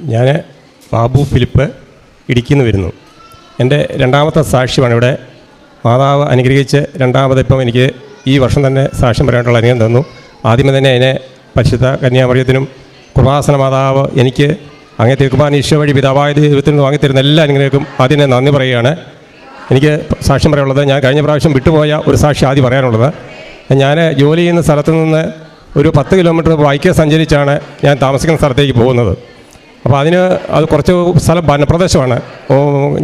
ഞാൻ ബാബു ഫിലിപ്പ് ഇടുക്കിയിൽ നിന്ന് വരുന്നു. എന്റെ രണ്ടാമത്തെ സാക്ഷ്യമാണ് ഇവിടെ. മാതാവ് അനുഗ്രഹിച്ച് രണ്ടാമത് ഇപ്പം എനിക്ക് ഈ വർഷം തന്നെ സാക്ഷ്യം പറയാനുള്ള അനുഗ്രഹം തന്നു. ആദ്യമേ തന്നെ അതിനെ പരിശുദ്ധ കന്യാമറിയത്തിനും കുർവാസന മാതാവ് എനിക്ക് അങ്ങേ തിരുക്കുമാൻ ഈശോ വഴി പിതാവായ ദൈവത്തിന് വാങ്ങിത്തരുന്ന എല്ലാ അനുഗ്രഹക്കും ആദ്യം നന്ദി പറയുകയാണ്. എനിക്ക് സാക്ഷ്യം പറയാനുള്ളത് ഞാൻ കഴിഞ്ഞ പ്രാവശ്യം വിട്ടുപോയ ഒരു സാക്ഷി ആദ്യം പറയാനുള്ളത്. ഞാൻ ജോലി ചെയ്യുന്ന സ്ഥലത്ത് നിന്ന് ഒരു പത്ത് കിലോമീറ്റർ ബൈക്ക് സഞ്ചരിച്ചാണ് ഞാൻ താമസിക്കുന്ന സ്ഥലത്തേക്ക് പോകുന്നത്. അപ്പോൾ അതിന് അത് കുറച്ച് സ്ഥലം വനപ്രദേശമാണ്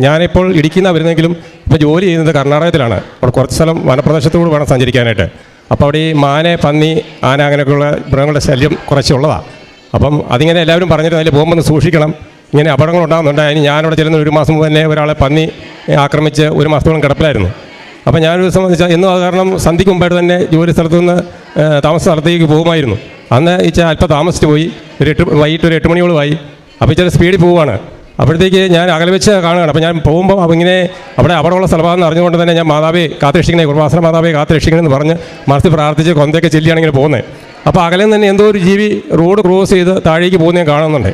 ഞാനിപ്പോൾ ഇടുക്കിയിൽ നിന്നാണ് വരുന്നെങ്കിലും ഇപ്പോൾ ജോലി ചെയ്യുന്നത് കർണാടകത്തിലാണ്. അവിടെ കുറച്ച് സ്ഥലം വനപ്രദേശത്തോട് വേണം സഞ്ചരിക്കാനായിട്ട്. അപ്പോൾ അവിടെ ഈ മാന പന്നി ആന അങ്ങനെയൊക്കെയുള്ള മൃഗങ്ങളുടെ ശല്യം കുറച്ചുള്ളതാണ് അപ്പം അതിങ്ങനെ എല്ലാവരും പറഞ്ഞിട്ട് അതിൽ പോകുമ്പോൾ സൂക്ഷിക്കണം. ഇങ്ങനെ അപകടങ്ങൾ ഉണ്ടാകുന്നുണ്ട് അതിന് ഞാനിവിടെ ചെല്ലുന്ന ഒരു മാസം മുമ്പ് തന്നെ ഒരാളെ പന്നി ആക്രമിച്ച് ഒരു മാസത്തോളം കിടപ്പിലായിരുന്നു. അപ്പോൾ ഞാനൊരു വെച്ചാൽ എന്നും അത് കാരണം സന്ധിക്ക് മുമ്പായിട്ട് തന്നെ ജോലി സ്ഥലത്തു നിന്ന് താമസ സ്ഥലത്തേക്ക് പോകുമായിരുന്നു. അന്ന് ഇച്ച അല്പം താമസിച്ച് പോയി. ഒരു എട്ട് വൈകിട്ട് ഒരു എട്ട് മണിയോളമായി അപ്പോൾ ഇച്ചിരി സ്പീഡിൽ പോവുകയാണ്. അപ്പോഴത്തേക്ക് ഞാൻ അകലെ വെച്ച് കാണുകയാണ്. അപ്പോൾ ഞാൻ പോകുമ്പോൾ ഇങ്ങനെ അവിടെ അവിടെയുള്ള സ്ഥലമാണെന്ന് അറിഞ്ഞുകൊണ്ട് തന്നെ ഞാൻ മാതാവേ കാത്തുരക്ഷിക്കണേ കുർബാസന മാതാവേ കാത്തുരക്ഷിക്കണേ എന്ന് പറഞ്ഞ് മനസ്സിൽ പ്രാർത്ഥിച്ച് കൊന്തയൊക്കെ ചെല്ലിയാണെങ്കിൽ പോകുന്നത് അപ്പോൾ അകലെ തന്നെ എന്തോ ഒരു ജീവി റോഡ് ക്രോസ് ചെയ്ത് താഴേക്ക് പോകുന്നത് ഞാൻ കാണുന്നുണ്ട്.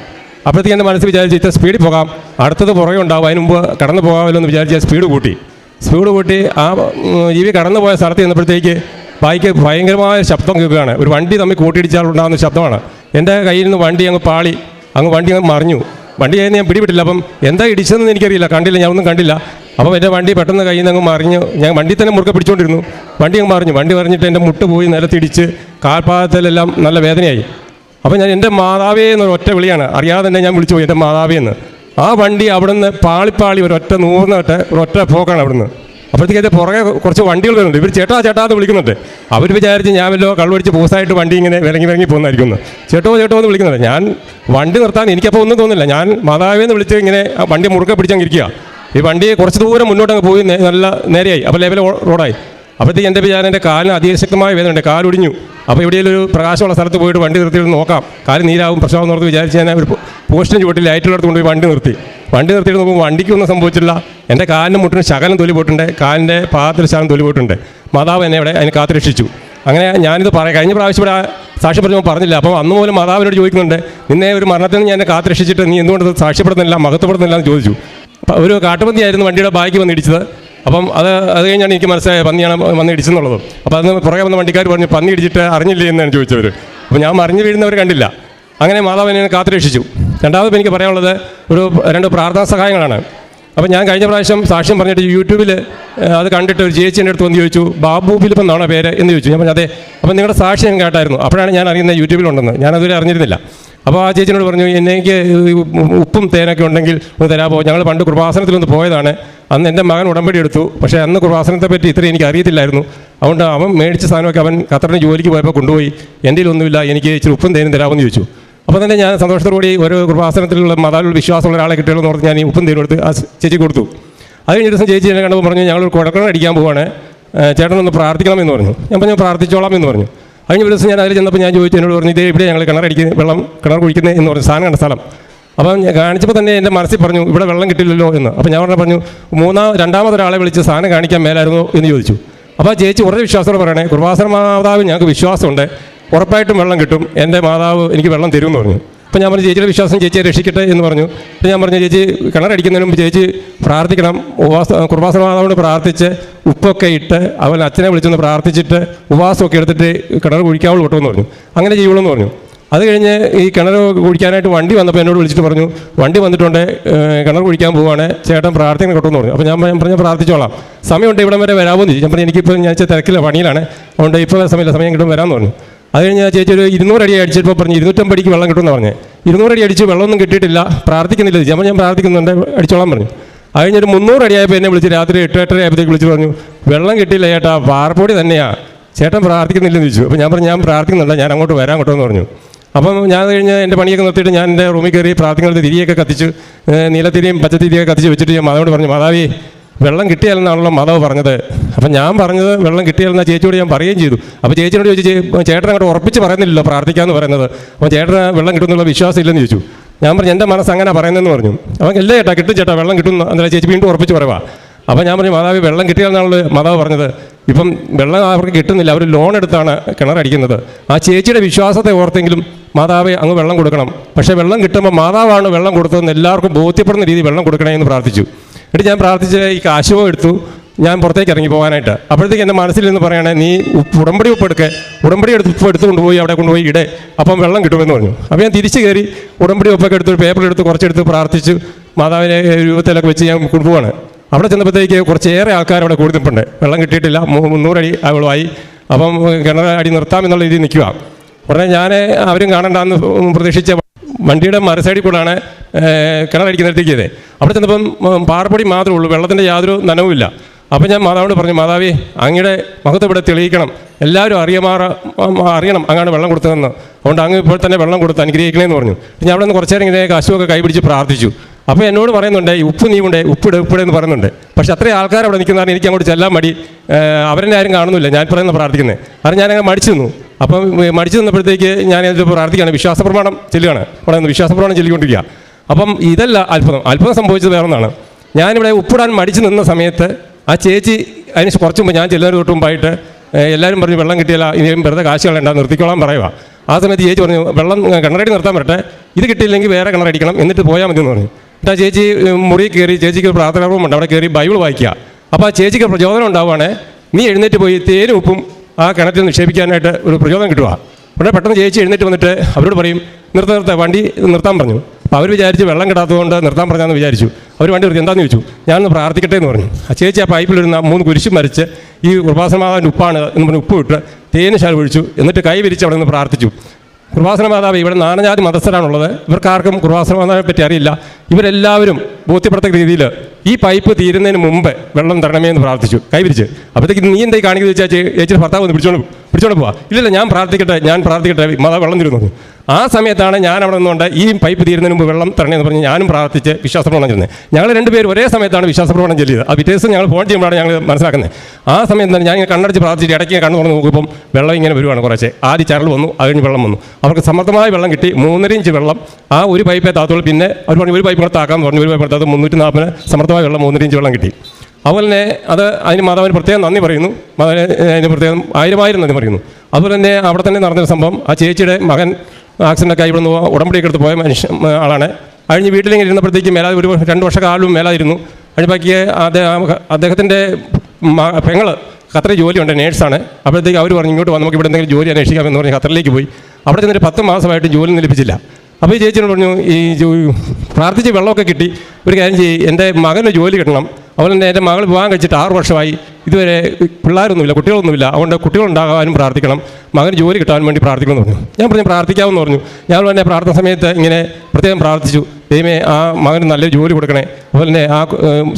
അപ്പോഴത്തേക്ക് എന്റെ മനസ്സിൽ വിചാരിച്ച് ഇത്ര സ്പീഡിൽ പോകാം. അടുത്തത് പുറകെ ഉണ്ടാവും. അതിന് മുമ്പ് കടന്നു പോകാമല്ലോ എന്ന് വിചാരിച്ച് സ്പീഡ് കൂട്ടി. സ്പീഡ് കൂട്ടി ആ ജീവി കടന്നു പോയ സ്ഥലത്ത് ചെന്നപ്പോഴത്തേക്ക് ബൈക്ക് ഭയങ്കരമായ ശബ്ദം കേൾക്കുകയാണ്. ഒരു വണ്ടി തമ്മിൽ കൂട്ടിയിടിച്ചാൽ ഉണ്ടാകുന്ന ശബ്ദമാണ്. എന്റെ കയ്യിൽ നിന്ന് വണ്ടി അങ്ങ് പാളി. അങ്ങ് വണ്ടി അങ്ങ് മറിഞ്ഞു. വണ്ടി കഴിഞ്ഞ് ഞാൻ പിടിപെട്ടില്ല. അപ്പം എന്താ ഇടിച്ചതെന്ന് എനിക്കറിയില്ല. കണ്ടില്ല ഞാൻ ഒന്നും കണ്ടില്ല. അപ്പം എന്റെ വണ്ടി പെട്ടെന്ന് കയ്യിൽ നിന്ന് അങ്ങ് മറിഞ്ഞു ഞാൻ വണ്ടി തന്നെ മുറുക്കെ പിടിച്ചുകൊണ്ടിരുന്നു വണ്ടി അങ്ങ് മറിഞ്ഞു. വണ്ടി മറിഞ്ഞിട്ട് എന്റെ മുട്ട് പോയി നിലത്തിടിച്ച് കാൽപാദത്തിലെല്ലാം നല്ല വേദനയായി. അപ്പോൾ ഞാൻ എന്റെ മാതാവേ എന്നൊരു ഒറ്റ വിളിയാണ്. അറിയാതെ തന്നെ ഞാൻ വിളിച്ചു പോയി എന്റെ മാതാവേ എന്ന്. ആ വണ്ടി അവിടുന്ന് പാളിപ്പാളി ഒരൊറ്റ നൂറിനൊറ്റ ഒരൊറ്റ പോക്കാണ് അവിടുന്ന്. അപ്പോഴത്തേക്ക് അതിന്റെ പുറകെ കുറച്ച് വണ്ടികൾ വരുന്നുണ്ട്. ഇവർ ചേട്ടാ ചേട്ടാ എന്ന് വിളിക്കുന്നുണ്ട്. അവർ വിചാരിച്ച് ഞാൻ വല്ലോ കള്ളുപിടിച്ച് പൂസായിട്ട് വണ്ടി ഇങ്ങനെ വിലങ്ങി വിലങ്ങി പോകുന്നതായിരിക്കുന്നു ചേട്ടോ ചേട്ടോ എന്ന് വിളിക്കുന്നുണ്ട്. ഞാൻ വണ്ടി നിർത്താൻ എനിക്കപ്പോൾ ഒന്നും തോന്നില്ല ഞാൻ മാതാവേ എന്ന് വിളിച്ച് ഇങ്ങനെ വണ്ടി മുറുക്കെ പിടിച്ചങ്ങ് ഇരിക്കുക ഈ വണ്ടി കുറച്ച് ദൂരം മുന്നോട്ടങ്ങ് പോയി നല്ല നേരെയായി. അപ്പോൾ ലെവൽ റോഡായി. അപ്പോഴത്തേക്ക് എന്റെ വിചാരം എന്റെ കാലിന് അതിശക്തമായ വേദനയുണ്ട് കാലൊടിഞ്ഞു. അപ്പോൾ എവിടെയെങ്കിലും ഒരു പ്രകാശമുള്ള സ്ഥലത്ത് പോയിട്ട് വണ്ടി നിർത്തിയിട്ട് നോക്കാം. കാൽ നീരാവും ഓർത്ത് വിചാരിച്ച് ഞാൻ ഒരു പോസ്റ്റിന് ചുവട്ടിൽ ലൈറ്റുള്ളടത്ത് കൊണ്ടുപോയി വണ്ടി നിർത്തി. വണ്ടി നിർത്തിയിട്ട് നോക്കുമ്പോൾ വണ്ടിക്കൊന്നും സംഭവിച്ചില്ല എന്റെ കാലിന് മുട്ടിന് ശകലം തൊലി പോയിട്ടുണ്ട്. കാലിന്റെ പാദത്തിൽ ശകലം തൊലി പോയിട്ടുണ്ട്. മാതാവ് എന്നെ അവിടെ അതിനെ കാത്തുരക്ഷിച്ചു. അങ്ങനെ ഞാനിത് പറയാം. കഴിഞ്ഞ പ്രാവശ്യം ഇവിടെ സാക്ഷ്യം പറഞ്ഞു പറഞ്ഞില്ല. അപ്പോൾ അന്ന് പോലും മാതാവിനോട് ചോദിക്കുന്നുണ്ട് നിന്നെ ഒരു മരണത്തിൽ നിന്ന് ഞാൻ കാത്തുരക്ഷിച്ചിട്ട് നീ എന്തുകൊണ്ട് സാക്ഷ്യപ്പെടുന്നില്ല മഹത്വപ്പെടുന്നില്ല എന്ന് ചോദിച്ചു. ഒരു കാട്ടുപന്നിയായിരുന്നു വണ്ടിയുടെ ബാക്കി വന്ന് ഇടിച്ചത്. അപ്പം അത് അത് കഴിഞ്ഞാണ് എനിക്ക് മനസ്സിലായത് പന്നിയാണ് വന്ന് ഇടിച്ചെന്നുള്ളത്. അപ്പോൾ അന്ന് പുറകെ വന്ന വണ്ടിക്കാർ പറഞ്ഞു പന്നി ഇടിച്ചിട്ട് അറിഞ്ഞില്ലേ? എന്നാണ് ചോദിച്ചവർ അപ്പോൾ ഞാൻ മറിഞ്ഞു വീഴുന്നവർ കണ്ടില്ല. അങ്ങനെ മാതാവ് എന്നെ കാത്തുരക്ഷിച്ചു. രണ്ടാമത് എനിക്ക് പറയാനുള്ളത് ഒരു രണ്ട് പ്രാർത്ഥനാ സഹായങ്ങളാണ്. അപ്പോൾ ഞാൻ കഴിഞ്ഞ പ്രാവശ്യം സാക്ഷ്യം പറഞ്ഞിട്ട് യൂട്യൂബിൽ അത് കണ്ടിട്ട് ഒരു ചേച്ചി എന്റെ അടുത്ത് വന്ന് ചോദിച്ചു ബാബു ഫിലിപ്പ് എന്നാണോ പേര്? എന്ന് ചോദിച്ചു. ഞാൻ പറഞ്ഞു അതെ. അപ്പോൾ നിങ്ങളുടെ സാക്ഷ്യം കേട്ടായിരുന്നു. അപ്പോഴാണ് ഞാൻ അറിയുന്നത് യൂട്യൂബിലുണ്ടെന്ന്. ഞാൻ അതുവരെ അറിഞ്ഞിരുന്നില്ല. അപ്പോൾ ആ ചേച്ചിനോട് പറഞ്ഞു എനിക്ക് ഉപ്പും തേനൊക്കെ ഉണ്ടെങ്കിൽ ഒന്ന് തരാമോ ഞങ്ങൾ പണ്ട് കൃപാസനത്തിലൊന്ന് പോയതാണ്. അന്ന് എന്റെ മകൻ ഉടമ്പടി എടുത്തു. പക്ഷേ അന്ന് കൃപാസനത്തെ പറ്റി ഇത്രയും എനിക്ക് അറിയത്തില്ലായിരുന്നു. അതുകൊണ്ട് അവൻ മേടിച്ച സാധനമൊക്കെ അവൻ ഖത്തറിന് ജോലിക്ക് പോയപ്പോൾ കൊണ്ടുപോയി. എന്റെ ഒന്നുമില്ല എനിക്ക് ഇച്ചിരി ഉപ്പും തേനും തരാമെന്ന് ചോദിച്ചു. അപ്പോൾ തന്നെ ഞാൻ സന്തോഷത്തോടുകൂടി ഒരു കൃപാസനത്തിലുള്ള മതാവിൽ വിശ്വാസമുള്ള ഒരാളെ കിട്ടിയെന്ന് ഓർത്ത് ഞാൻ ഈ ഉപ്പും തേനും എടുത്ത് ആ ചേച്ചി കൊടുത്തു. അത് കഴിഞ്ഞ ദിവസം ചേച്ചി എന്നെ കണ്ടപ്പോൾ പറഞ്ഞു ഞങ്ങളൊരു കുഴക്കണം അടിക്കാൻ പോവാണ്. ചേട്ടനൊന്ന് പ്രാർത്ഥിക്കണമെന്ന് പറഞ്ഞു. ഞാൻ പറഞ്ഞു പ്രാർത്ഥിച്ചോളാം എന്ന് പറഞ്ഞു. കഴിഞ്ഞ ദിവസം ഞാൻ അതിൽ ചെന്നപ്പോൾ ഞാൻ ചോദിച്ചു എന്നോട് പറഞ്ഞു ഇതേ ഇവിടെ ഞങ്ങൾ കിണറടിക്കുന്നത് വെള്ളം കിണർ കുഴിക്കുന്നത് എന്ന് പറഞ്ഞു സാധനം കണ്ട സ്ഥലം. അപ്പം കാണിച്ചപ്പോൾ തന്നെ എന്റെ മനസ്സിൽ പറഞ്ഞു ഇവിടെ വെള്ളം കിട്ടില്ലല്ലോ എന്ന്. അപ്പം ഞാൻ പറഞ്ഞു പറഞ്ഞു മൂന്നാം രണ്ടാമതൊരാളെ വിളിച്ച് സാധനം കാണിക്കാൻ മേലായിരുന്നു എന്ന് ചോദിച്ചു. അപ്പോൾ ചേച്ചി ഉറച്ച വിശ്വാസത്തോടെ പറയണേ കുർബാസന മാതാവ് ഞങ്ങൾക്ക് വിശ്വാസമുണ്ട്. ഉറപ്പായിട്ടും വെള്ളം കിട്ടും. എന്റെ മാതാവ് എനിക്ക് വെള്ളം തരും എന്ന് പറഞ്ഞു. അപ്പോൾ ഞാൻ പറഞ്ഞു ചേച്ചിയുടെ വിശ്വാസം ചേച്ചിയെ രക്ഷിക്കട്ടെ എന്ന് പറഞ്ഞു. അപ്പോൾ ഞാൻ പറഞ്ഞു ചേച്ചി കിണറടിക്കുന്നതിന് മുമ്പ് ചേച്ചി പ്രാർത്ഥിക്കണം. ഉപവാസ കുർബാസ മാതാവിനോട് പ്രാർത്ഥിച്ച് ഉപ്പൊക്കെ ഇട്ട് അവൻ അച്ഛനെ വിളിച്ചൊന്ന് പ്രാർത്ഥിച്ചിട്ട് ഉപവാസമൊക്കെ എടുത്തിട്ട് കിണർ കുഴിക്കാവുള്ളൂ കേട്ടോ എന്ന് പറഞ്ഞു. അങ്ങനെ ചെയ്യുള്ളൂ എന്ന് പറഞ്ഞു. അത് കഴിഞ്ഞ് ഈ കിണർ കുഴിക്കാനായിട്ട് വണ്ടി വന്നപ്പോൾ എന്നോട് വിളിച്ചിട്ട് പറഞ്ഞു വണ്ടി വന്നിട്ടുണ്ട് കിണർ കുഴിക്കാൻ പോവാണ്. ചേട്ടൻ പ്രാർത്ഥന കേട്ടോ എന്ന് പറഞ്ഞു. അപ്പോൾ ഞാൻ പറഞ്ഞ പ്രാർത്ഥിച്ചോളാം. സമയമുണ്ട് ഇവിടം വരെ വരാമോ എന്ന് ചോദിച്ചു. ഞാൻ പറഞ്ഞു എനിക്കിപ്പോൾ ഞാൻ തിരക്കില്ല പണിയിലാണ്. അതുകൊണ്ട് ഇപ്പോൾ സമയമില്ല സമയം കിട്ടും വരാമെന്ന് പറഞ്ഞു. അത് കഴിഞ്ഞ് ചേച്ചി ഒരു ഇരുന്നൂറ് അടി അടിച്ചപ്പോൾ പറഞ്ഞു ഇരുന്നൂറ്റമ്പടിക്ക് വെള്ളം കിട്ടുമെന്ന് പറഞ്ഞു. ഇരുന്നൂറ് അടി അടിച്ച് വെള്ളമൊന്നും കിട്ടിയിട്ടില്ല പ്രാർത്ഥിക്കുന്നില്ല ചേച്ചി. ഞാൻ പ്രാർത്ഥിക്കുന്നുണ്ട് അടിച്ചോളാൻ പറഞ്ഞു. അത് കഴിഞ്ഞൊരു മുന്നൂറ് അടിയായപ്പോൾ എന്നെ വിളിച്ച് രാത്രി എട്ട് എട്ടര ആയപ്പോഴത്തേക്ക് വിളിച്ച് പറഞ്ഞു വെള്ളം കിട്ടിയില്ല ചേട്ടാ പാറപ്പൊടി തന്നെയാണ് ചേട്ടൻ പ്രാർത്ഥിക്കുന്നില്ലെന്ന് ചോദിച്ചു. അപ്പോൾ ഞാൻ പറഞ്ഞു ഞാൻ പ്രാർത്ഥിക്കുന്നുണ്ട് ഞാൻ അങ്ങോട്ട് വരാൻ കേട്ടോ എന്ന് പറഞ്ഞു. അപ്പം ഞാൻ കഴിഞ്ഞ് എന്റെ പണിയൊക്കെ നിർത്തിയിട്ട് ഞാൻ എന്റെ റൂമിൽ കയറി പ്രാർത്ഥിക്കുന്നത് തിരിയൊക്കെ കത്തിച്ച് നീലത്തിരിയും പച്ചത്തിരിയൊക്കെ കത്തിച്ച് വെച്ചിട്ട് ഞാൻ മാതാവോട് പറഞ്ഞു മാതാവി വെള്ളം കിട്ടിയാലെന്നാണല്ലോ മാതാവ് പറഞ്ഞത്. അപ്പം ഞാൻ പറഞ്ഞത് വെള്ളം കിട്ടിയാലെന്ന ചേച്ചിയോട് ഞാൻ പറയുകയും ചെയ്തു. അപ്പോൾ ചേച്ചിയോട് ചോദിച്ചു ചേട്ടൻ അങ്ങോട്ട് ഉറപ്പിച്ച് പറയുന്നില്ലല്ലോ പ്രാർത്ഥിക്കാമെന്ന് പറയുന്നത്. അപ്പോൾ ചേട്ടന് വെള്ളം കിട്ടുമെന്നുള്ള വിശ്വാസം ഇല്ലെന്ന് ചോദിച്ചു. ഞാൻ പറഞ്ഞു എന്റെ മനസ്സ് അങ്ങനെ പറയുന്നതെന്ന് പറഞ്ഞു. അവൻ ഇല്ല ചേട്ടാ കിട്ടും ചേട്ടാ വെള്ളം കിട്ടും. എന്നാലും ചേച്ചി വീണ്ടും ഉറപ്പിച്ച് പറയുക അപ്പോൾ ഞാൻ പറഞ്ഞു മാതാവ് വെള്ളം കിട്ടിയാലെന്നാണല്ലോ മാതാവ് പറഞ്ഞത്. ഇപ്പം വെള്ളം അവർക്ക് കിട്ടുന്നില്ല. അവർ ലോൺ എടുത്താണ് കിണറടിക്കുന്നത് ആ ചേച്ചിയുടെ വിശ്വാസത്തെ ഓർത്തെങ്കിലും മാതാവെ അങ്ങ് വെള്ളം കൊടുക്കണം. പക്ഷേ വെള്ളം കിട്ടുമ്പോൾ മാതാവാണ് വെള്ളം കൊടുത്തതെന്ന് എല്ലാവർക്കും ബോധ്യപ്പെടുന്ന രീതിയിൽ വെള്ളം കൊടുക്കണേ എന്ന് പ്രാർത്ഥിച്ചു. എന്നിട്ട് ഞാൻ പ്രാർത്ഥിച്ച ഈ കാശുവോ എടുത്തു. ഞാൻ പുറത്തേക്ക് ഇറങ്ങി പോകാനായിട്ട്. അപ്പോഴത്തേക്ക് എന്റെ മനസ്സിൽ നിന്ന് പറയണേ നീ ഉടമ്പടി ഉപ്പ് എടുക്കേ. ഉടമ്പടി എടുത്ത് ഉപ്പ് എടുത്ത് കൊണ്ടുപോയി അവിടെ കൊണ്ടുപോയി ഇടേ. അപ്പം വെള്ളം കിട്ടുമെന്ന് പറഞ്ഞു. അപ്പോൾ ഞാൻ തിരിച്ചു കയറി ഉടമ്പടി ഉപ്പൊക്കെ എടുത്ത് ഒരു പേപ്പർ എടുത്ത് കുറച്ചെടുത്ത് പ്രാർത്ഥിച്ച് മാതാവിനെ രൂപത്തിലൊക്കെ വെച്ച് ഞാൻ കൊണ്ടുപോവാണ്. അവിടെ ചെന്നപ്പോഴത്തേക്ക് കുറച്ചേറെ ആൾക്കാർ അവിടെ കൂടി നിൽപ്പുണ്ട് വെള്ളം കിട്ടിയിട്ടില്ല മുന്നൂറടി അവളുമായി അപ്പം കിണർ അടി നിർത്താം എന്നുള്ള രീതിയിൽ നിൽക്കുക. ഉടനെ ഞാൻ അവരും കാണണ്ടെന്ന് പ്രതീക്ഷിച്ച വണ്ടിയുടെ മറു സൈഡിൽ കൂടെയാണ് കിണറടിക്കുന്നിടത്തേക്ക് അവിടെ ചെന്നപ്പം പാറപ്പൊടി മാത്രമേ ഉള്ളൂ വെള്ളത്തിന്റെ യാതൊരു നനവുമില്ല. അപ്പം ഞാൻ മാതാവിനോട് പറഞ്ഞു മാതാവി അങ്ങയുടെ മഹത്വം ഇവിടെ തെളിയിക്കണം. എല്ലാവരും അറിയമാറ അറിയണം അങ്ങാണ് വെള്ളം കൊടുത്തതെന്ന്. അതുകൊണ്ട് അങ്ങ് ഇപ്പോൾ തന്നെ വെള്ളം കൊടുത്ത് അനുഗ്രഹിക്കണേന്ന് പറഞ്ഞു. ഞാൻ അവിടെ നിന്ന് കുറച്ച് നേരം ഇങ്ങനെ കശുവൊക്കെ കൈപിടിച്ച് പ്രാർത്ഥിച്ചു. അപ്പോൾ എന്നോട് പറയുന്നുണ്ട് ഉപ്പ് നീ ഉണ്ട് ഉപ്പിട് ഉപ്പിട് എന്ന് പറയുന്നുണ്ട്. പക്ഷേ അത്രയും ആൾക്കാർ അവിടെ നിൽക്കുന്നതാണ് എനിക്ക് അങ്ങോട്ട് ചെല്ലാൻ മടി. അവരെന്നെ ആരും കാണുന്നില്ല ഞാൻ പറയുന്ന പ്രാർത്ഥിക്കുന്നത് കാരണം ഞാനങ്ങനെ മടിച്ചു നിന്നു. അപ്പം മടിച്ചു നിന്നപ്പോഴത്തേക്ക് ഞാൻ ഇതിൽ പ്രാർത്ഥിക്കുകയാണ്. വിശ്വാസ പ്രമാണം ചെല്ലുകയാണ്. അവിടെ വിശ്വാസ പ്രമാണം ചൊല്ലിക്കൊണ്ടിരിക്കുക. അപ്പം ഇതല്ല അത്ഭുതം. അത്ഭുതം സംഭവിച്ചത് വേറെ ഒന്നാണ് ഞാനിവിടെ ഉപ്പിടാൻ മടിച്ചു നിന്ന സമയത്ത് ആ ചേച്ചി അതിന് കുറച്ച് മുമ്പ് ഞാൻ ചെല്ലുന്നതിന് തൊട്ട് മുമ്പായിട്ട് എല്ലാവരും പറഞ്ഞു വെള്ളം കിട്ടിയില്ല ഇനിയും വെറുതെ കാശ് നിർത്തിക്കോളാൻ പറയുക ആ സമയത്ത് ചേച്ചി പറഞ്ഞു വെള്ളം കിണറടി നിർത്താൻ പറ്റട്ടെ ഇത് കിട്ടിയില്ലെങ്കിൽ വേറെ കിണറടിക്കണം എന്നിട്ട് പോയാൽ മതി എന്ന് പറഞ്ഞു. എന്നിട്ട് ആ ചേച്ചി മുറി കയറി ചേച്ചിക്ക് പ്രാർത്ഥനാ റൂമുണ്ട് അവിടെ കയറി ബൈബിൾ വായിക്കുക. അപ്പോൾ ആ ചേച്ചിക്ക് പ്രചോദനം ഉണ്ടാവുകയാണെ നീ എഴുന്നേറ്റ് പോയി തേനും ഉപ്പും ആ കിണറ്റിൽ നിക്ഷേപിക്കാനായിട്ട് ഒരു പ്രചോദനം കിട്ടുക. ഉടനെ പെട്ടെന്ന് ചേച്ചി എഴുന്നേറ്റ് വന്നിട്ട് അവരോട് പറയും നിർത്ത നിർത്ത വണ്ടി നിർത്താൻ പറഞ്ഞു. അപ്പോൾ അവർ വിചാരിച്ച് വെള്ളം കിട്ടാത്തതുകൊണ്ട് നിർത്താൻ പറഞ്ഞാന്ന് വിചാരിച്ചു. അവർ വണ്ടി നിർത്തി എന്താണെന്ന് ചോദിച്ചു? ഞാനൊന്ന് പ്രാർത്ഥിക്കട്ടെ എന്ന് പറഞ്ഞു. ആ ചേച്ചി ആ പൈപ്പിലിരുന്ന മൂന്ന് കുരിശും മരിച്ച് ഈ കൃപാസനമാതാവിന്റെ ഉപ്പാണ് എന്ന് പറഞ്ഞ് ഉപ്പ് ഇട്ട് തേന് ശാൽ ഒഴിച്ചു. എന്നിട്ട് കൈ വിരിച്ച് അവിടെ നിന്ന് പ്രാർത്ഥിച്ചു. കുർബാസന മാതാവ് ഇവിടെ നാനജാതി മതസ്ഥരാണുള്ളത്. ഇവർക്കാർക്കും കുർബാസന മാതാവിനെ പറ്റി അറിയില്ല. ഇവരെല്ലാവരും ബോധ്യപ്പെടുത്തക്ക രീതിയിൽ ഈ പൈപ്പ് തീരുന്നതിന് മുമ്പ് വെള്ളം തരണമേ എന്ന് പ്രാർത്ഥിച്ചു. കൈവിരിച്ച് അപ്പോഴത്തേക്ക് നീ എന്തായി കാണിക്കുന്നത് വെച്ചാൽ ചേച്ചിയുടെ ഭർത്താവ് ഒന്ന് പിടിച്ചോണ്ട് പിടിച്ചോണ്ട് പോവാ. ഇല്ലല്ല ഞാൻ പ്രാർത്ഥിക്കട്ടെ ഞാൻ പ്രാർത്ഥിക്കട്ടെ മത വെള്ളം തരുന്നത്. ആ സമയത്താണ് ഞാൻ അവിടെ നിന്നുകൊണ്ട് ഈ പൈപ്പ് തീരുന്നതിന് മുമ്പ് വെള്ളം തരണേ എന്ന് പറഞ്ഞ് ഞാനും പ്രാർത്ഥിച്ച് വിശ്വാസപ്രവണം ചെയ്യുന്നത് ഞങ്ങൾ രണ്ടുപേരും ഒരേ സമയത്താണ് വിശ്വാസപ്രവണം ചെല്ലിയത്. ആ പിറ്റേ ദിവസം ഞങ്ങൾ ഫോൺ ചെയ്യുമ്പോഴാണ് ഞങ്ങൾ മനസ്സിലാക്കുന്നത്. ആ സമയത്ത് ഞാൻ ഇങ്ങനെ കണ്ണടച്ച് പ്രാർത്ഥിച്ചിട്ട് ഇടയ്ക്ക് കണ്ണു തുറന്ന് നോക്കുമ്പോൾ വെള്ളം ഇങ്ങനെ വരുവാണ് കുറച്ച്. ആദ്യം ചരൽ വന്നു അത് കഴിഞ്ഞ് വെള്ളം വന്നു. അവർക്ക് സമർത്ഥമായ വെള്ളം കിട്ടി മൂന്നര ഇഞ്ച് വെള്ളം. ആ ഒരു പൈപ്പേ താത്തുള്ളൂ. പിന്നെ അവർ പറഞ്ഞു ഒരു പൈപ്പ് കൂടെ താക്കാമെന്ന് പറഞ്ഞു. ഒരു പൈപ്പ് താത്ത് മുന്നൂറ്റി നാൽപ്പതിന് സമർത്ഥമായ വെള്ളം മൂന്നര ഇഞ്ച് വെള്ളം കിട്ടി. അതുപോലെ തന്നെ അത് അതിന് മാതാവിന് പ്രത്യേകം നന്ദി പറയുന്നു. മാതാവിന് അതിന് പ്രത്യേകം ആയിരമായിരം നന്ദി പറയുന്നു. അതുപോലെ തന്നെ അവിടെ തന്നെ നടന്നൊരു സംഭവം. ആ ചേച്ചിയുടെ മകൻ ആക്സിഡന്റൊക്കെ ഇവിടെ നിന്ന് ഉടമ്പടിയൊക്കെ എടുത്ത് പോയ മനുഷ്യ ആളാണ്. കഴിഞ്ഞ് വീട്ടിലിങ്ങനെ ഇരുന്നപ്പോഴത്തേക്ക് മേലാതെ ഒരു രണ്ട് വർഷക്കാലും മേലായിരുന്നു. അതിന് അദ്ദേഹം അദ്ദേഹത്തിന്റെ പെങ്ങൾ ഖത്തറിൽ ജോലിയുണ്ട് നേഴ്സാണ്. അപ്പോഴത്തേക്ക് അവർ പറഞ്ഞു ഇങ്ങോട്ട് വന്ന് നമുക്ക് ഇവിടെ എന്തെങ്കിലും ജോലി അന്വേഷിക്കാമെന്ന് പറഞ്ഞ് ഖത്തറിലേക്ക് പോയി. അവിടെ ചെന്നൊരു പത്ത് മാസമായിട്ട് ജോലി ലഭിച്ചില്ല അപ്പോൾ ഈ ചേച്ചിയോട് പറഞ്ഞു ഈ പ്രാർത്ഥിച്ച് വെള്ളമൊക്കെ കിട്ടി. ഒരു കാര്യം ചെയ്യും. എന്റെ മകന് ജോലി കിട്ടണം. അതുപോലെ തന്നെ എന്റെ മകൾ വിവാഹം കഴിച്ചിട്ട് ആറ് വർഷമായി. ഇതുവരെ പിള്ളേരൊന്നുമില്ല കുട്ടികളൊന്നുമില്ല. അതുകൊണ്ട് കുട്ടികളുണ്ടാകാനും പ്രാർത്ഥിക്കണം. മകന് ജോലി കിട്ടാൻ വേണ്ടി പ്രാർത്ഥിക്കണമെന്ന് പറഞ്ഞു. ഞാൻ പറഞ്ഞു പ്രാർത്ഥിക്കാമെന്ന് പറഞ്ഞു. ഞാൻ തന്നെ പ്രാർത്ഥന സമയത്ത് ഇങ്ങനെ പ്രത്യേകം പ്രാർത്ഥിച്ചു. ദൈവമേ ആ മകന് നല്ലൊരു ജോലി കൊടുക്കണേ. അതുപോലെ തന്നെ ആ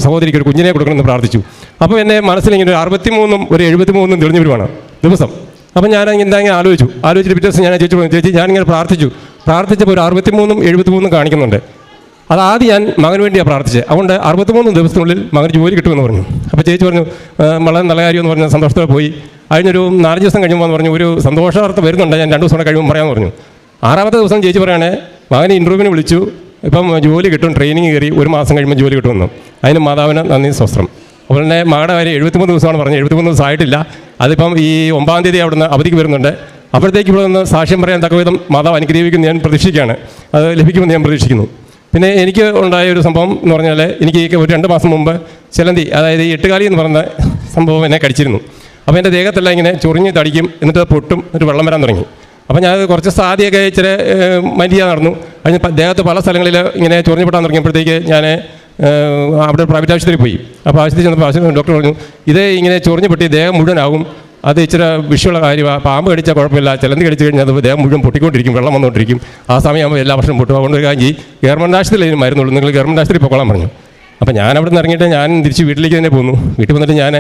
സഹോദരിക്ക് ഒരു കുഞ്ഞിനെ കൊടുക്കണമെന്ന് പ്രാർത്ഥിച്ചു. അപ്പോൾ എന്റെ മനസ്സിൽ ഇങ്ങനെ ഒരു അറുപത്തിമൂന്നും ഒരു എഴുപത്തിമൂന്നും തെളിഞ്ഞു വരുവാണ് ദിവസം. അപ്പം ഞാൻ എന്താ ഇങ്ങനെ ആലോചിച്ചു. ആലോചിച്ചിട്ട് പിറ്റേ ദിവസം ഞാൻ ചേച്ചി ചേച്ചി ഞാനിങ്ങനെ പ്രാർത്ഥിച്ചു. പ്രാർത്ഥിച്ചപ്പോൾ ഒരു അറുപത്തിമൂന്നും എഴുപത്തിമൂന്നും കാണിക്കുന്നുണ്ട്. അത് ആദ്യം ഞാൻ മകന് വേണ്ടിയാണ് പ്രാർത്ഥിച്ചത് അതുകൊണ്ട് അറുപത്തിമൂന്ന് ദിവസത്തിനുള്ളിൽ മകൻ ജോലി കിട്ടുമെന്ന് പറഞ്ഞു. അപ്പോൾ ചേച്ചി പറഞ്ഞു "ആ, വളരെ നല്ല കാര്യം എന്ന് പറഞ്ഞ സന്തോഷത്തോടെ പോയി. അതിനൊരു നാലഞ്ച് ദിവസം കഴിയുമ്പോൾ പറഞ്ഞു ഒരു സന്തോഷവാർത്ത വരുന്നുണ്ട്. ഞാൻ രണ്ട് ദിവസം കൂടെ കഴിയുമ്പോൾ പറയാമെന്ന് പറഞ്ഞു. ആറാമത്തെ ദിവസം ചേച്ചി പറയുകയാണേ മകനെ ഇന്റർവ്യൂവിന് വിളിച്ചു. ഇപ്പം ജോലി കിട്ടും ട്രെയിനിങ് കയറി ഒരു മാസം കഴിയുമ്പോൾ ജോലി കിട്ടുമെന്ന്. അതിന് മാതാവിന് നന്ദി സ്വസ്ത്രം. അതുപോലെ തന്നെ മകളുടെ കാര്യം എഴുപത്തിമൂന്ന് ദിവസമാണ് പറഞ്ഞത്. എഴുപത്തിമൂന്ന് ദിവസം ആയിട്ടില്ല. അതിപ്പം ഈ ഒമ്പതാം തീയതി അവിടുന്ന് അവധിക്ക് വരുന്നുണ്ട്. അപ്പോഴത്തേക്ക് ഇവിടെ നിന്ന് സാക്ഷ്യം പറയാൻ തക്ക വിധം മാതാവ് അനുഗ്രഹിക്കുമെന്ന് ഞാൻ പ്രതീക്ഷിക്കുകയാണ്. അത് ലഭിക്കുമെന്ന് ഞാൻ പ്രതീക്ഷിക്കുന്നു. പിന്നെ എനിക്ക് ഉണ്ടായ ഒരു സംഭവം എന്ന് പറഞ്ഞാൽ എനിക്ക് ഒരു രണ്ട് മാസം മുമ്പ് ചിലന്തി അതായത് എട്ടുകാലി എന്ന് പറഞ്ഞ സംഭവം എന്നെ കടിച്ചിരുന്നു. അപ്പോൾ എന്റെ ദേഹത്തെല്ലാം ഇങ്ങനെ ചൊറിഞ്ഞ് തടിക്കും എന്നിട്ട് പൊട്ടും ഒരു വെള്ളം വരാൻ തുടങ്ങി. അപ്പോൾ ഞാൻ കുറച്ച് സാധ്യമൊക്കെ ഇച്ചിരി മരിയ നടന്നു. അതിന് ദേഹത്ത് പല സ്ഥലങ്ങളിൽ ഇങ്ങനെ ചൊറിഞ്ഞ് പൊട്ടാൻ തുടങ്ങിയപ്പോഴത്തേക്ക് ഞാൻ അവിടെ പ്രൈവറ്റ് ആശുപത്രിയിൽ പോയി. അപ്പോൾ ആശുപത്രി ചെന്നപ്പോൾ ആശുപത്രി ഡോക്ടർ പറഞ്ഞു ഇത് ഇങ്ങനെ ചൊറിഞ്ഞ് പൊട്ടി ദേഹം മുഴുവനാകും. അത് ഇച്ചിരി വിഷയമുള്ള കാര്യമാണ് പാമ്പ് കടിച്ചാൽ കുഴപ്പമില്ല. ചിലന്തി കടിച്ചു കഴിഞ്ഞാൽ അത് ദേഹം മുഴുവൻ പൊട്ടിക്കൊണ്ടിരിക്കും വെള്ളം വന്നുകൊണ്ടിരിക്കും ആ സമയമാകുമ്പോൾ എല്ലാ വർഷവും പൊട്ടും. അതുകൊണ്ട് ഒരു കാര്യം ചെയ്യും. ഗവൺമെന്റ് ആശുപത്രിയിൽ ഇതിന് മരുന്നുള്ളൂ. നിങ്ങൾ ഗവൺമെന്റ് ആശുപത്രി പോകോളാൻ പറഞ്ഞു. അപ്പോൾ ഞാൻ അവിടെ നിന്ന് ഇറങ്ങിയിട്ട് ഞാൻ തിരിച്ച് വീട്ടിലേക്ക് തന്നെ പോന്നു. വീട്ടിൽ വന്നിട്ട് ഞാൻ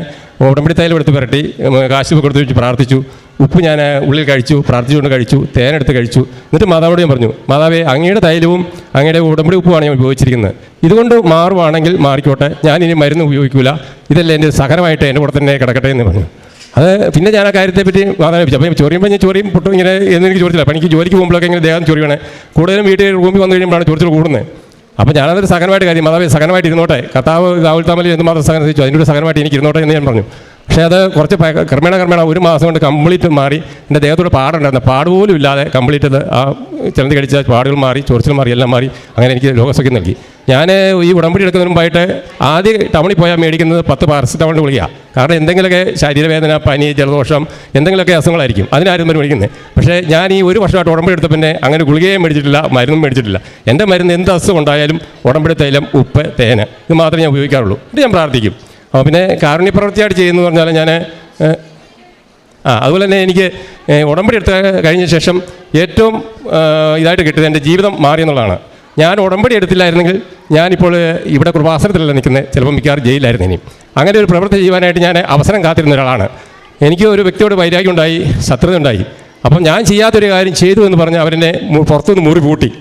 ഉടമ്പടി തൈലം എടുത്ത് പുരട്ടി കാശിപ്പ് കാശ് കൊടുത്ത് വെച്ച് പ്രാർത്ഥിച്ചു. ഉപ്പ് ഞാൻ ഉള്ളിൽ കഴിച്ചു പ്രാർത്ഥിച്ചുകൊണ്ട് കഴിച്ചു തേനെടുത്ത് കഴിച്ചു. എന്നിട്ട് മാതാവോട് ഞാൻ പറഞ്ഞു മാതാവേ അങ്ങയുടെ തൈലവും അങ്ങയുടെ ഉടമ്പടി ഉപ്പുമാണ് ഞാൻ ഉപയോഗിച്ചിരിക്കുന്നത്. ഇതുകൊണ്ട് മാറുവാണെങ്കിൽ മാറിക്കോട്ടെ. ഞാൻ ഇനി മരുന്ന് ഉപയോഗിക്കില്ല ഇതെല്ലാം എന്റെ സഹനമായിട്ട് എന്റെ കൂടെ തന്നെ കിടക്കട്ടെ എന്ന് പറഞ്ഞു. അത് പിന്നെ ഞാൻ ആ കാര്യത്തെപ്പറ്റി മാതാവിച്ചു അപ്പം ചൊറിയുമ്പോൾ ഞാൻ ചൊറിയും പൊട്ടും ഇങ്ങനെ എന്ന് എനിക്ക് ചോദിച്ചില്ല. അപ്പം എനിക്ക് ജോലിക്ക് പോകുമ്പോഴൊക്കെ ഇങ്ങനെ ദേഹം ചൊറിയണേ കൂടുതലും വീട്ടിൽ റൂമിൽ വന്നു കഴിയുമ്പോഴാണ് ചൊറിച്ചിൽ കൂടുന്നത്. അപ്പം ഞാനതൊരു സഹനമായിട്ട് കാര്യം മാതാവ് സഹനമായിട്ട് ഇരുന്നോട്ടെ. കർത്താവ് രാഹുൽ താമലി എന്ത് മാത്രം സഹനം സഹിച്ചു അതിന്റെ ഒരു സഹനമായിട്ട് എനിക്ക് ഇരുന്നോട്ടെ എന്ന് ഞാൻ പറഞ്ഞു. പക്ഷേ അത് കുറച്ച് ക്രമേണ ക്രമേണ ഒരു മാസം കൊണ്ട് കംപ്ലീറ്റ് മാറി എന്റെ ദേഹത്തോട് പാടുണ്ടായിരുന്നു. പാട് പോലും ഇല്ലാതെ കംപ്ലീറ്റ് ആ ചിലന്തി കടിച്ച പാടുകൾ മാറി ചൊറിച്ചിൽ മാറി എല്ലാം മാറി അങ്ങനെ എനിക്ക് രോഗസുഖം നൽകി. ഞാൻ ഈ ഉടമ്പടി എടുക്കുന്നതിന് മുമ്പായിട്ട് ആദ്യം ടൗണിൽ പോയാൽ മേടിക്കുന്നത് പത്ത് പാരസെറ്റമോളിന്റെ ഗുളികയാണ് കാരണം എന്തെങ്കിലുമൊക്കെ ശരീരവേദന പനി ജലദോഷം എന്തെങ്കിലുമൊക്കെ അസുഖങ്ങളായിരിക്കും. അതിനാരും തന്നെ മേടിക്കുന്നത് പക്ഷേ ഞാൻ ഈ ഒരു വർഷമായിട്ട് ഉടമ്പടി എടുത്ത പിന്നെ അങ്ങനെ ഗുളികയും മേടിച്ചിട്ടില്ല മരുന്നും മേടിച്ചിട്ടില്ല. എന്റെ മരുന്ന് എന്ത് അസുഖം ഉണ്ടായാലും ഉടമ്പടി തൈലം ഉപ്പ് തേന് ഇത് മാത്രമേ ഞാൻ ഉപയോഗിക്കാറുള്ളൂ. എന്നിട്ട് ഞാൻ പ്രാർത്ഥിക്കും. അപ്പോൾ പിന്നെ കാരുണ്യപ്രവൃത്തിയായിട്ട് ചെയ്യുന്നതെന്ന് ചെയ്യുന്നു പറഞ്ഞാൽ ഞാൻ ആ അതുപോലെ തന്നെ എനിക്ക് ഉടമ്പടി എടുത്ത കഴിഞ്ഞ ശേഷം ഏറ്റവും ഇതായിട്ട് കിട്ടിയത് എന്റെ ജീവിതം മാറിയെന്നുള്ളതാണ്. ഞാൻ ഉടമ്പടി എടുത്തില്ലായിരുന്നെങ്കിൽ ഞാനിപ്പോൾ ഇവിടെ കൃപാസനത്തിലല്ല നിൽക്കുന്നത്. ചിലപ്പോൾ മിക്കവാറും ജയിലായിരുന്നു ഇനി. അങ്ങനെ ഒരു പ്രവൃത്തി ചെയ്യുവാനായിട്ട് ഞാൻ അവസരം കാത്തിരുന്ന ഒരാളാണ്. എനിക്ക് ഒരു വ്യക്തിയോട് വൈരാഗ്യം ഉണ്ടായി ശത്രുത ഉണ്ടായി. അപ്പം ഞാൻ ചെയ്യാത്തൊരു കാര്യം ചെയ്തു എന്ന് പറഞ്ഞ് അവരെന്നെ പുറത്തുനിന്ന് മുറി പൂട്ടി.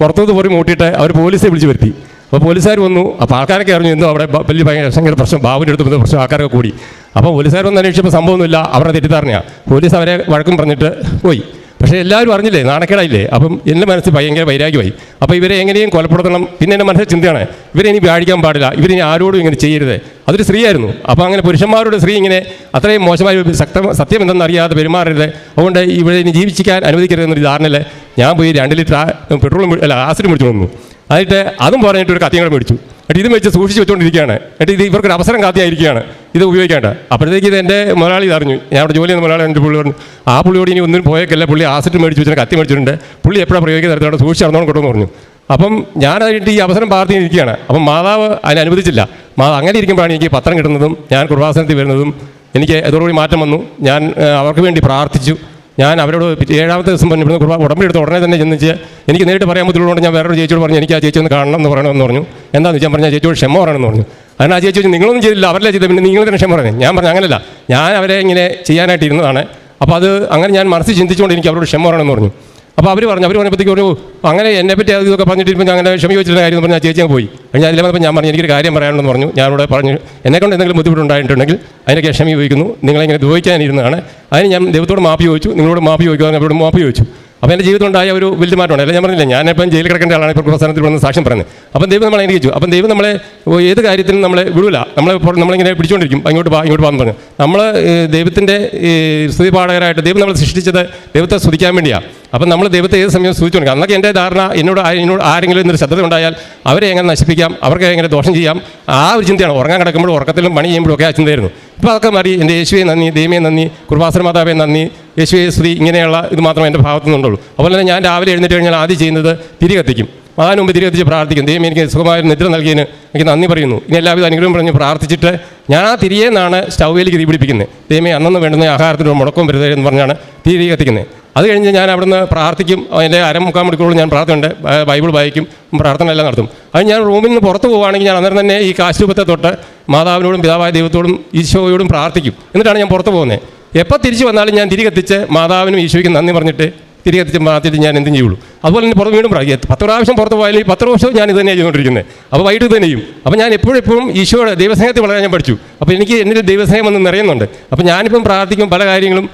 പുറത്തുനിന്ന് മുറി മൂട്ടിയിട്ട് അവർ പോലീസെ വിളിച്ച് വരുത്തി. അപ്പോൾ പോലീസുകാർ വന്നു. അപ്പോൾ ആൾക്കാരൊക്കെ അറിഞ്ഞു എന്തോ അവിടെ വലിയ ഭയങ്കര ഭയങ്കര പ്രശ്നം ബാബുവിന്റെ അടുത്ത് പ്രശ്നം ആൾക്കാരൊക്കെ കൂടി. അപ്പോൾ പോലീസുകാർ വന്ന് അന്വേഷിച്ചപ്പോൾ സംഭവമൊന്നുമില്ല. അവരുടെ തെറ്റിദ്ധാരണയാണ് പോലീസ് അവരെ വഴക്കും പറഞ്ഞിട്ട് പോയി. പക്ഷേ എല്ലാവരും അറിഞ്ഞില്ലേ നാണക്കേടായില്ലേ? അപ്പം എന്റെ മനസ്സിൽ ഭയങ്കര വൈരാഗ്യമായി. അപ്പോൾ ഇവരെ എങ്ങനെയും കൊലപ്പെടുത്തണം. പിന്നെ എന്റെ മനസ്സിൽ ചിന്തയാണ് ഇവരെ ഇനി വ്യാഴിക്കാൻ പാടില്ല ഇവരിനി ആരോടും ഇങ്ങനെ ചെയ്യരുത്. അതൊരു സ്ത്രീയായിരുന്നു. അപ്പോൾ അങ്ങനെ പുരുഷന്മാരുടെ സ്ത്രീ ഇങ്ങനെ അത്രയും മോശമായ സത്യം സത്യം എന്തെന്ന് അറിയാതെ പെരുമാറരുത്. അതുകൊണ്ട് ഇവിടെ ഇനി ജീവിച്ചിക്കാൻ അനുവദിക്കരുത് എന്നൊരു ധാരണയിൽ ഞാൻ പോയി രണ്ട് ലിറ്റർ പെട്രോളും അല്ല ആസിഡ് മേടിച്ചു വന്നു എന്നിട്ട് അതും പറഞ്ഞിട്ട് ഒരു കത്തിയും കൂടെ മേടിച്ചു. എന്നിട്ട് ഇതും വെച്ച് സൂക്ഷിച്ച് വെച്ചുകൊണ്ടിരിക്കുകയാണ് എന്നിട്ട് ഇത് ഇവർക്കൊരു അവസരം കാത്തിയായിരിക്കുകയാണ്. ഇത് ഉപയോഗിക്കേണ്ട. അപ്പോഴത്തേക്ക് ഇത് എന്റെ മുതലാളി അറിഞ്ഞു. ഞാൻ അവിടെ ജോലി ചെയ്യുന്ന മുതലാളി എന്റെ പുള്ളി പറഞ്ഞു ആ പുള്ളിയോട് ഇനി ഒന്നും പോയേക്കല്ല? പുള്ളി ആസിഡ് മേടിച്ച് വെച്ചിട്ട് കത്തി മേടിച്ചിട്ടുണ്ട്. പുള്ളി എപ്പോഴാണ് പ്രയോഗിക്കുന്ന തരത്തിലാണ് സൂക്ഷിച്ച് നടന്നോണ്ട് കൊണ്ടുവന്ന് പറഞ്ഞു. അപ്പം ഞാനായിട്ട് ഈ അവസരം പ്രാർത്ഥിച്ചിരിക്കുകയാണ് അപ്പം മാതാവ് അതിനെ അനുവദിച്ചില്ല. മാതാവ് അങ്ങനെ ഇരിക്കുമ്പോഴാണ് എനിക്ക് പത്രം കിട്ടുന്നതും ഞാൻ കുർബാസനത്തിൽ വരുന്നതും എനിക്ക് അതോടുകൂടി മാറ്റം വന്നു. ഞാൻ അവർക്ക് വേണ്ടി പ്രാർത്ഥിച്ചു. ഞാൻ അവരോട് ഏഴാമത്തെ ദിവസം പറഞ്ഞു ഇവിടുന്ന് ഉടമ്പടി എടുത്ത് ഉടനെ തന്നെ ചെന്നിച്ച് എനിക്ക് നേരിട്ട് പറയാൻ ബുദ്ധിമുട്ടുകൊണ്ട് ഞാൻ വേറൊരു ചേച്ചിയോട് പറഞ്ഞു എനിക്ക് ആ ചേച്ചി ഒന്ന് കാണണം എന്ന് പറയണമെന്ന് പറഞ്ഞു. എന്താണെന്ന് വെച്ചാൽ പറഞ്ഞാൽ ചേച്ചിയോട് ക്ഷമ പറയണമെന്ന് പറഞ്ഞു. അതിന് ആ ചേച്ചി നിങ്ങളൊന്നും ചെയ്തില്ല അവരല്ല ചെയ്തത് പിന്നെ നിങ്ങൾ തന്നെ ക്ഷമ പറഞ്ഞു ഞാൻ പറഞ്ഞു അങ്ങനല്ല. ഞാൻ അവരെ ഇങ്ങനെ ചെയ്യാനായിട്ട് ഇരുന്നതാണ്. അപ്പോൾ അത് അങ്ങനെ ഞാൻ മനസ്സിൽ ചിന്തിച്ചുകൊണ്ട് എനിക്ക് അവരോട് ക്ഷമ പറയണമെന്ന് പറഞ്ഞു. അപ്പോൾ അവർ പറഞ്ഞു അവർ പറഞ്ഞപ്പോഴത്തേക്ക് ഒരു അങ്ങനെ എന്നെ പറ്റി ഇതൊക്കെ പറഞ്ഞിട്ട് ഞാൻ അങ്ങനെ ക്ഷമ ചോദിച്ചിട്ടുള്ള കാര്യം പറഞ്ഞാൽ ചേച്ചി അങ്ങ് പോയി. ഞാൻ ഇല്ല ഞാൻ പറഞ്ഞു എനിക്കൊരു കാര്യം പറയാനുണ്ടെന്ന് പറഞ്ഞു. ഞാനിവിടെ പറഞ്ഞു എന്നെക്കൊണ്ട് എന്തെങ്കിലും ബുദ്ധിമുട്ടുണ്ടായിട്ടുണ്ടെങ്കിൽ അതിനൊക്കെ ക്ഷമ ചോദിക്കുന്നു. നിങ്ങളെങ്ങനെ ദ്രോഹിക്കാനിരുന്നതാണ്. അതിന് ഞാൻ ദൈവത്തോട് മാപ്പ് ചോദിച്ചു. നിങ്ങളോട് മാപ്പ് ചോദിക്കുക അവരോട് മാപ്പ് ചോദിച്ചു. അപ്പോൾ എന്റെ ജീവിതം ഉണ്ടായ ഒരു വലിയ മാറ്റമാണ്. അല്ല ഞാൻ പറഞ്ഞില്ല ഞാനിപ്പം ജയിലിൽ കിടക്കേണ്ട ആളാണ് ഇപ്പോൾ പ്രസ്ഥാനത്തിൽ വന്ന് സാക്ഷ്യം പറഞ്ഞത് അപ്പം ദൈവം നമ്മളെ അനുഗ്രഹിച്ചു. അപ്പം ദൈവം നമ്മളെ ഏത് കാര്യത്തിനും നമ്മളെ വിടില്ല നമ്മളെ നമ്മളിങ്ങനെ പിടിച്ചുകൊണ്ടിരിക്കും അങ്ങോട്ട് വാ ഇങ്ങോട്ട് വാന്ന് പറഞ്ഞു. നമ്മൾ ദൈവത്തിന്റെ സ്തുതിപാഠകരായിട്ട് ദൈവം നമ്മളെ സൃഷ്ടിച്ചത് ദൈവത്തെ സ്തുതിക്കാൻ വേണ്ടിയാണ് അപ്പം നമ്മൾ ദൈവത്തെ ഏത് സമയം സ്തുതിച്ചുകൊണ്ടിരിക്കും അന്നൊക്കെ എന്റെ ധാരണ എന്നോട് എന്നോട് ആരെങ്കിലും ഇന്നൊരു ശ്രദ്ധ ഉണ്ടായാൽ അവരെ എങ്ങനെ നശിപ്പിക്കാം അവർക്ക് എങ്ങനെ ദോഷം ചെയ്യാം ആ ഒരു ചിന്തയാണ്. ഉറങ്ങാൻ കിടക്കുമ്പോഴും ഉറക്കത്തിലും പണി ചെയ്യുമ്പോഴും ഒക്കെ ആ ചിന്തയായിരുന്നു. ഇപ്പോൾ അതൊക്കെ മാറി എന്റെ യേശുവെ നന്ദി ദൈവമേ നന്ദി കുർബാസന മാതാവേ നന്ദി. യേശുവെ ശ്രീ ഇങ്ങനെയുള്ള ഇത് മാത്രമേ എന്റെ ഭാഗത്തു നിന്നുള്ളൂ. അതുപോലെ തന്നെ ഞാൻ രാവിലെ എഴുന്നേറ്റ് കഴിഞ്ഞാൽ ആദ്യം ചെയ്യുന്നത് തിരി കത്തിക്കും അതിന് മുമ്പ് തിരി കത്തിച്ച് പ്രാർത്ഥിക്കും. ദൈവം എനിക്ക് സുഖമായ നിദ്ര നൽകിയതിന് എനിക്ക് നന്ദി പറയുന്നു. ഇനി എല്ലാവിധ അനുഗ്രഹം പറഞ്ഞ് പ്രാർത്ഥിച്ചിട്ട് ഞാൻ ആ തിരിയെന്നാണ് സ്റ്റൗവിലേക്ക് തീ പിടിപ്പിക്കുന്നത് ദൈവമേ അന്നൊന്നും വേണ്ടുന്ന ആഹാരത്തിന് ഒരു മുടക്കം വരുതേ എന്ന് പറഞ്ഞാണ് തിരി കത്തിക്കുന്നത് അത് കഴിഞ്ഞ് ഞാൻ അവിടുന്ന് പ്രാർത്ഥിക്കും. അതിന്റെ അരമുക്കാൽ മണിക്കൂർ ഞാൻ പ്രാർത്ഥനയുണ്ട്. ബൈബിൾ വായിക്കും. പ്രാർത്ഥന എല്ലാം നടത്തും. അത് ഞാൻ റൂമിൽ നിന്ന് പുറത്ത് പോവുകയാണെങ്കിൽ ഞാൻ അന്നേരം തന്നെ ഈ കാശുപത്തെ തൊട്ട് മാതാവിനോടും പിതാവായ ദൈവത്തോടും ഈശോയോടും പ്രാർത്ഥിക്കും. എന്നിട്ടാണ് ഞാൻ പുറത്ത് പോകുന്നത്. എപ്പോൾ തിരിച്ച് വന്നാലും ഞാൻ തിരികെത്തിച്ച് മാതാവിനും ഈശോയ്ക്കും നന്ദി പറഞ്ഞിട്ട് തിരികെ എത്തിച്ച് പ്രാർത്ഥിച്ചിട്ട് ഞാൻ എന്തും ചെയ്യുള്ളൂ. അതുപോലെ തന്നെ പുറത്ത് വീണ്ടും പ്രാർത്ഥിക്കും. പത്ത് പ്രാവശ്യം പുറത്ത് പോയാലും പത്ത് പ്രാവശ്യം ഞാൻ ഇത് തന്നെ ചെയ്തുകൊണ്ടിരിക്കുന്നത്. അപ്പോൾ വൈകിട്ട് ഇത് തന്നെ ചെയ്യും. അപ്പോൾ ഞാൻ എപ്പോഴും എപ്പോഴും ഈശോയുടെ ദൈവസ്നേഹത്തിൽ വളരെ ഞാൻ പഠിച്ചു. അപ്പോൾ എനിക്ക് എന്നിൽ ദൈവസ്നേഹം ഒന്ന് നിറയുന്നുണ്ട്. അപ്പോൾ ഞാനിപ്പം പ്രാർത്ഥിക്കും. പല കാര്യങ്ങളും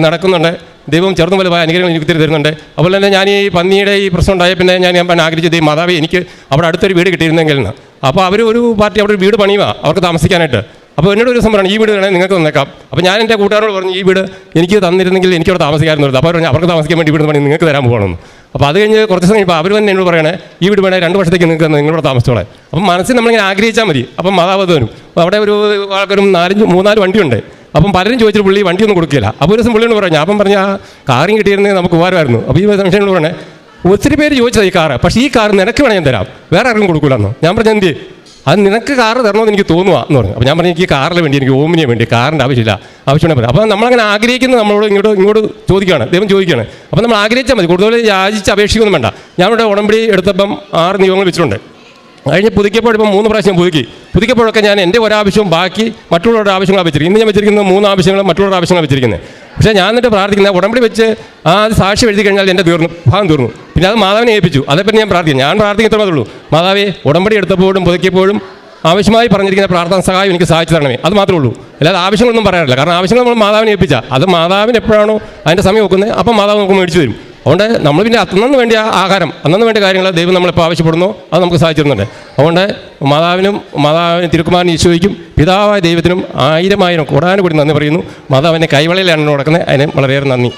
നടക്കുന്നുണ്ട്. ദൈവം ചെറുതും വലുതായ അനുഗ്രഹങ്ങൾ എനിക്ക് ഒത്തിരി തരുന്നുണ്ട്. അതുപോലെ തന്നെ ഞാൻ ഈ പന്നിയുടെ ഈ പ്രശ്നം ഉണ്ടായ പിന്നെ ഞാൻ ഞാൻ ആഗ്രഹിച്ചത് ഈ മാതാവ് എനിക്ക് അവിടെ അടുത്തൊരു വീട് കിട്ടിയിരുന്നെങ്കിൽ എന്ന്. അപ്പോൾ അവർ ഒരു പാർട്ടി അവിടെ ഒരു വീട് പണിയുക അവർക്ക് താമസിക്കാനായിട്ട്. അപ്പോൾ എന്നോട് ഒരു സംഭവമാണ് ഈ വീട് വേണേൽ നിങ്ങൾക്ക് തന്നേക്കാം. അപ്പോൾ ഞാൻ എന്റെ കൂട്ടുകാരോട് പറഞ്ഞു ഈ വീട് എനിക്ക് തന്നിരുന്നെങ്കിൽ എനിക്ക് അവിടെ താമസിക്കാമായിരുന്നു അപ്പോൾ പറഞ്ഞു അവർക്ക് താമസിക്കാൻ വേണ്ടി വീട് പണി നിങ്ങൾക്ക് തരാൻ പോകണമെന്ന് അപ്പോൾ അത് കഴിഞ്ഞ് കുറച്ച് സമയം ഇപ്പോൾ അവർ തന്നെ എന്നോട് പറയണേ ഈ വീട് വേണേൽ രണ്ട് വർഷത്തേക്ക് നിങ്ങൾക്ക് നിങ്ങളോട് താമസിച്ചോളെ അപ്പം മനസ്സിൽ നമ്മളിങ്ങനെ ആഗ്രഹിച്ചാൽ മതി. അപ്പം മാതാവ് അപ്പോൾ അവിടെ ഒരു ആൾക്കാരും നാലഞ്ച് മൂന്നാൽ വണ്ടിയുണ്ട്. അപ്പം പലരും ചോദിച്ചിട്ട് പുള്ളി വണ്ടിയൊന്നും കൊടുക്കില്ല. അപ്പോൾ ഒരു ദിവസം പുള്ളിയോട് പറഞ്ഞു അപ്പം പറഞ്ഞ കാറും കിട്ടിയിരുന്നെങ്കിൽ നമുക്ക് ഉപകാരമായിരുന്നു. അപ്പോൾ ഈ സംശയങ്ങൾ പറഞ്ഞേ ഒത്തിരി പേര് ചോദിച്ചത് ഈ കാറ് പക്ഷേ ഈ കാറ് നിനക്ക് വേണേൽ ഞാൻ തരാം. വേറെ ആർക്കും കൊടുക്കൂലെന്നോ? ഞാൻ പറഞ്ഞു എന്ത് അത് നിനക്ക് കാറ് തരണമെന്ന് എനിക്ക് തോന്നുക എന്ന് പറഞ്ഞു. അപ്പോൾ ഞാൻ പറഞ്ഞു എനിക്ക് കാറിന് വേണ്ടി എനിക്ക് ഓമിനിയെ വേണ്ടി കാറിന്റെ ആവശ്യമില്ല ആവശ്യമാണ് പറയാം അപ്പോൾ നമ്മളങ്ങനെ ആഗ്രഹിക്കുന്നത് നമ്മളോട് ഇങ്ങോട്ട് ഇങ്ങോട്ട് ചോദിക്കുകയാണ് ദൈവം ചോദിക്കുകയാണ്. അപ്പോൾ നമ്മൾ ആഗ്രഹിച്ചാൽ മതി കൂടുതൽ യാചിച്ച് അപേക്ഷിക്കൊന്നും വേണ്ട. ഞാൻ ഇവിടെ ഉടമ്പടി എടുത്തപ്പം ആറ് നിയമങ്ങൾ വെച്ചിട്ടുണ്ട്. കഴിഞ്ഞ് പുതുക്കിയപ്പോൾ ഇപ്പോൾ മൂന്ന് പ്രാവശ്യം പുതുക്കി. പുതുക്കിയപ്പോഴൊക്കെ ഞാൻ എന്റെ ഒരാവശ്യവും ബാക്കി മറ്റുള്ളവരുടെ ആവശ്യങ്ങളാണ് വെച്ചിരിക്കുന്നത്. ഇന്ന് ഞാൻ വെച്ചിരിക്കുന്നത് മൂന്ന് ആവശ്യങ്ങളും മറ്റുള്ളവരുടെ ആവശ്യങ്ങളാണ് വെച്ചിരിക്കുന്നത്. പക്ഷേ ഞാൻ എന്നിട്ട് പ്രാർത്ഥിക്കുന്നത് ഉടമ്പടി വെച്ച് ആ സാക്ഷി എഴുതി കഴിഞ്ഞാൽ എന്റെ തീർന്നു ഭാഗം തീർന്നു. പിന്നെ അത് മാതാവിനെ ഏൽപ്പിച്ചു. അതേപ്പറ്റി ഞാൻ പ്രാർത്ഥിക്കും ഞാൻ പ്രാർത്ഥിക്കത്തേ ഉള്ളൂ. മാതാവേ ഉടമ്പടി എടുത്തപ്പോഴും പുതുക്കിയപ്പോഴും ആവശ്യമായി പറഞ്ഞിരിക്കുന്ന പ്രാർത്ഥന സഹായം എനിക്ക് സാധിച്ചു തരണമേ. അത് മാത്രമേ ഉള്ളൂ. അല്ലാതെ ആവശ്യങ്ങളൊന്നും പറയാറില്ല. കാരണം ആവശ്യങ്ങൾ നമ്മൾ മാതാവിനെ ഏൽപ്പിച്ചാൽ അത് മാതാവിന് എപ്പോഴാണോ അതിന്റെ സമയം നോക്കുന്നത് അപ്പം മാതാവ് നമുക്ക് മേടിച്ചു തരും. അതുകൊണ്ട് നമ്മൾ പിന്നെ അന്നു വേണ്ടി ആഹാരം അന്നു വേണ്ട കാര്യങ്ങൾ ദൈവം നമ്മളിപ്പോൾ ആവശ്യപ്പെടുന്നു അത് നമുക്ക് സാധിച്ചിരുന്നുണ്ട്. അതുകൊണ്ട് മാതാവിനും മാതാവിനും തിരുക്കുമാരനും ഈശോയ്ക്കും പിതാവായ ദൈവത്തിനും ആയിരം ആയിരം കൂടാനുകൂടി നന്ദി പറയുന്നു. മാതാവിന്റെ കൈവളയിലാണ് നടക്കുന്നത്. അതിന് വളരെയേറെ നന്ദി.